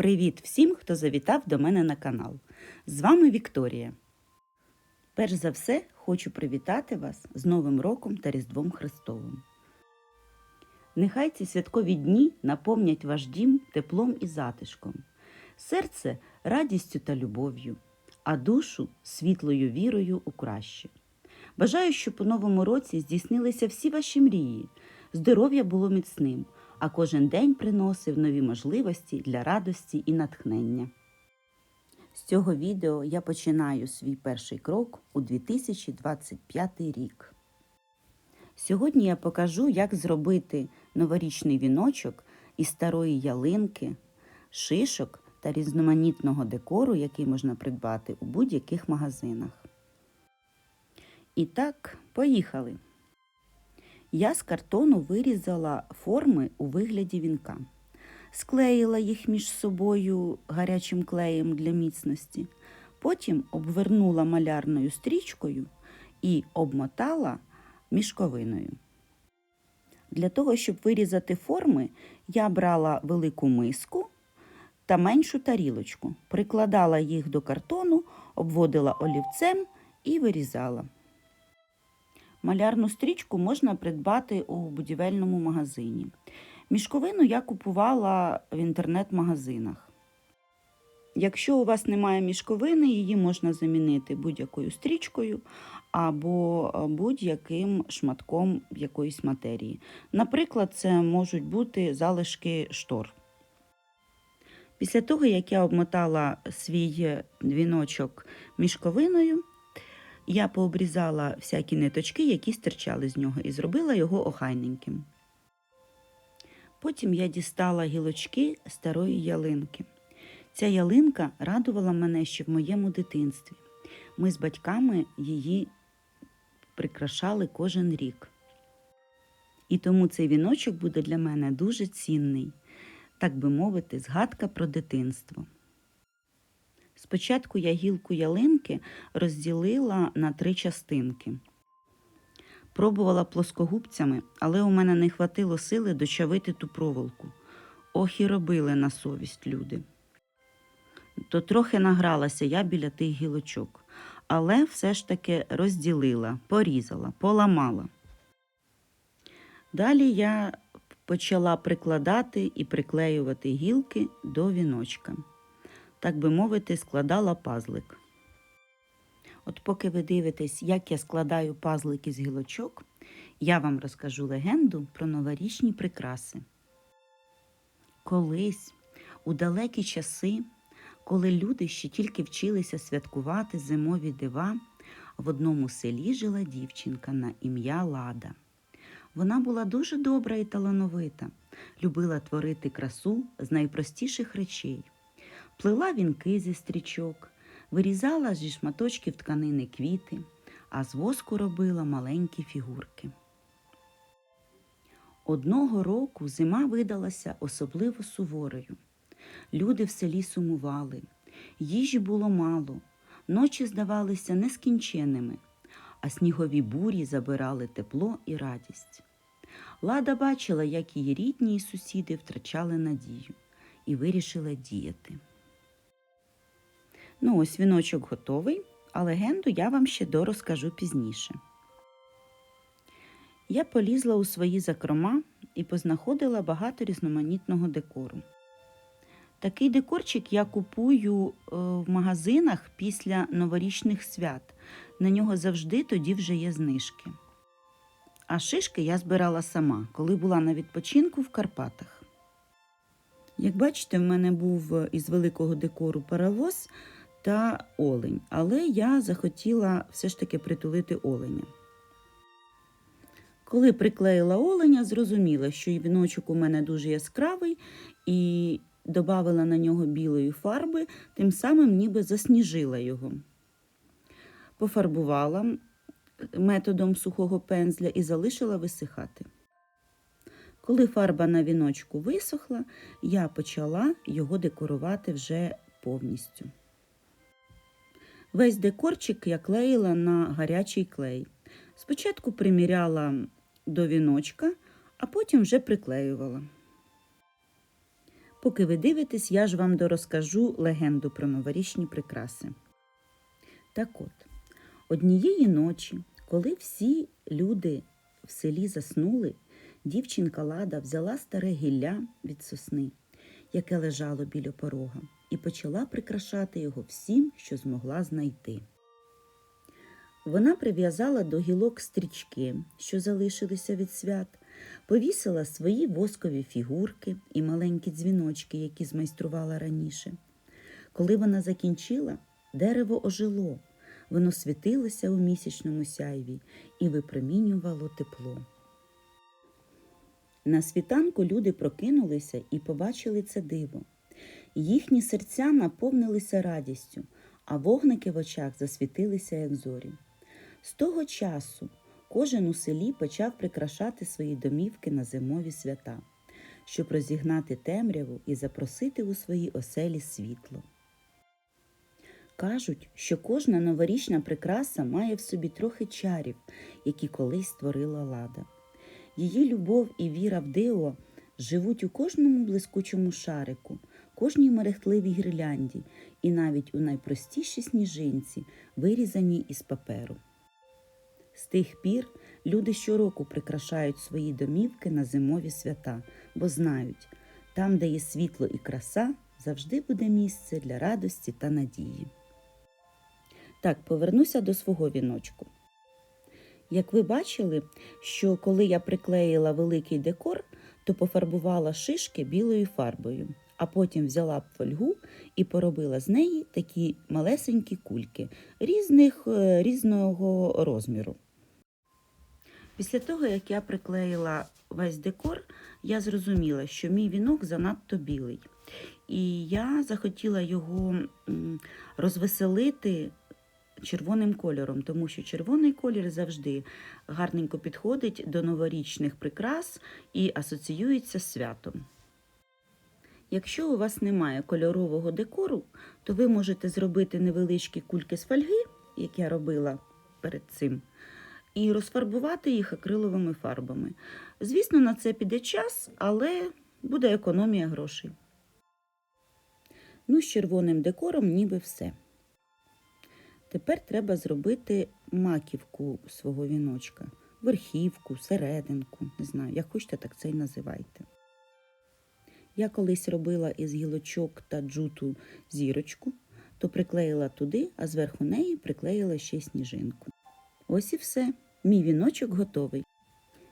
Привіт всім, хто завітав до мене на канал. З вами Вікторія. Перш за все, хочу привітати вас з Новим роком та Різдвом Христовим. Нехай ці святкові дні наповнять ваш дім теплом і затишком, серце радістю та любов'ю, а душу світлою вірою у краще. Бажаю, щоб у новому році здійснилися всі ваші мрії, здоров'я було міцним, а кожен день приносив нові можливості для радості і натхнення. З цього відео я починаю свій перший крок у 2025 рік. Сьогодні я покажу, як зробити новорічний віночок із старої ялинки, шишок та різноманітного декору, який можна придбати у будь-яких магазинах. І так, поїхали. Я з картону вирізала форми у вигляді вінка, склеїла їх між собою гарячим клеєм для міцності, потім обвернула малярною стрічкою і обмотала мішковиною. Для того, щоб вирізати форми, я брала велику миску та меншу тарілочку, прикладала їх до картону, обводила олівцем і вирізала. Малярну стрічку можна придбати у будівельному магазині. Мішковину я купувала в інтернет-магазинах. Якщо у вас немає мішковини, її можна замінити будь-якою стрічкою або будь-яким шматком якоїсь матерії. Наприклад, це можуть бути залишки штор. Після того, як я обмотала свій двіночок мішковиною, я пообрізала всякі ниточки, які стирчали з нього, і зробила його охайненьким. Потім я дістала гілочки старої ялинки. Ця ялинка радувала мене ще в моєму дитинстві. Ми з батьками її прикрашали кожен рік. І тому цей віночок буде для мене дуже цінний, так би мовити, згадка про дитинство. Спочатку я гілку ялинки розділила на три частинки. Пробувала плоскогубцями, але у мене не хватило сили дочавити ту проволоку. Ох і робили на совість люди. То трохи награлася я біля тих гілочок, але все ж таки розділила, порізала, поламала. Далі я почала прикладати і приклеювати гілки до віночка так би мовити, складала пазлик. От поки ви дивитесь, як я складаю пазлики з гілочок, я вам розкажу легенду про новорічні прикраси. Колись, у далекі часи, коли люди ще тільки вчилися святкувати зимові дива, в одному селі жила дівчинка на ім'я Лада. Вона була дуже добра і талановита, любила творити красу з найпростіших речей плела вінки зі стрічок, вирізала зі шматочків тканини квіти, а з воску робила маленькі фігурки. Одного року зима видалася особливо суворою. Люди в селі сумували, їжі було мало, ночі здавалися нескінченними, а снігові бурі забирали тепло і радість. Лада бачила, як її рідні і сусіди втрачали надію, і вирішила діяти. Ну, ось віночок готовий, а легенду я вам ще дорозкажу пізніше. Я полізла у свої закрома і познаходила багато різноманітного декору. Такий декорчик я купую е, в магазинах після новорічних свят. На нього завжди тоді вже є знижки. А шишки я збирала сама, коли була на відпочинку в Карпатах. Як бачите, в мене був із великого декору паровоз та олень, але я захотіла все ж таки притулити оленя. Коли приклеїла оленя, зрозуміла, що віночок у мене дуже яскравий, і додала на нього білої фарби, тим самим ніби засніжила його. Пофарбувала методом сухого пензля і залишила висихати. Коли фарба на віночку висохла, я почала його декорувати вже повністю. Весь декорчик я клеїла на гарячий клей. Спочатку приміряла до віночка, а потім вже приклеювала. Поки ви дивитесь, я ж вам дорозкажу легенду про новорічні прикраси. Так от, однієї ночі, коли всі люди в селі заснули, дівчинка Лада взяла старе гілля від сосни, яке лежало біля порога, і почала прикрашати його всім, що змогла знайти. Вона прив'язала до гілок стрічки, що залишилися від свят, повісила свої воскові фігурки і маленькі дзвіночки, які змайструвала раніше. Коли вона закінчила, дерево ожило, воно світилося у місячному сяйві і випромінювало тепло. На світанку люди прокинулися і побачили це диво. Їхні серця наповнилися радістю, а вогники в очах засвітилися, як зорі. З того часу кожен у селі почав прикрашати свої домівки на зимові свята, щоб розігнати темряву і запросити у свої оселі світло. Кажуть, що кожна новорічна прикраса має в собі трохи чарів, які колись створила лада. Її любов і віра в диво живуть у кожному блискучому шарику, кожній мерехтливій гірлянді і навіть у найпростішій сніжинці, вирізаній із паперу. З тих пір люди щороку прикрашають свої домівки на зимові свята, бо знають, там, де є світло і краса, завжди буде місце для радості та надії. Так, повернуся до свого віночку. Як ви бачили, що коли я приклеїла великий декор, то пофарбувала шишки білою фарбою, а потім взяла фольгу і поробила з неї такі малесенькі кульки різних, е, різного розміру. Після того, як я приклеїла весь декор, я зрозуміла, що мій вінок занадто білий. І я захотіла його розвеселити червоним кольором, тому що червоний колір завжди гарненько підходить до новорічних прикрас і асоціюється з святом. Якщо у вас немає кольорового декору, то ви можете зробити невеличкі кульки з фольги, як я робила перед цим, і розфарбувати їх акриловими фарбами. Звісно, на це піде час, але буде економія грошей. Ну, з червоним декором ніби все. Тепер треба зробити маківку свого віночка, верхівку, серединку, не знаю, як хочете, так це й називайте. Я колись робила із гілочок та джуту зірочку, то приклеїла туди, а зверху неї приклеїла ще сніжинку. Ось і все. Мій віночок готовий.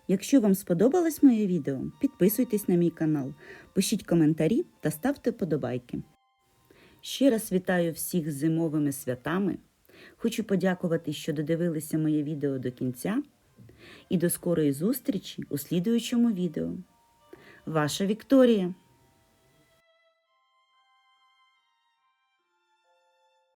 Якщо вам сподобалось моє відео, підписуйтесь на мій канал, пишіть коментарі та ставте подобайки. Ще раз вітаю всіх з зимовими святами. Хочу подякувати, що додивилися моє відео до кінця. І до скорої зустрічі у слідуючому відео. Ваша Вікторія!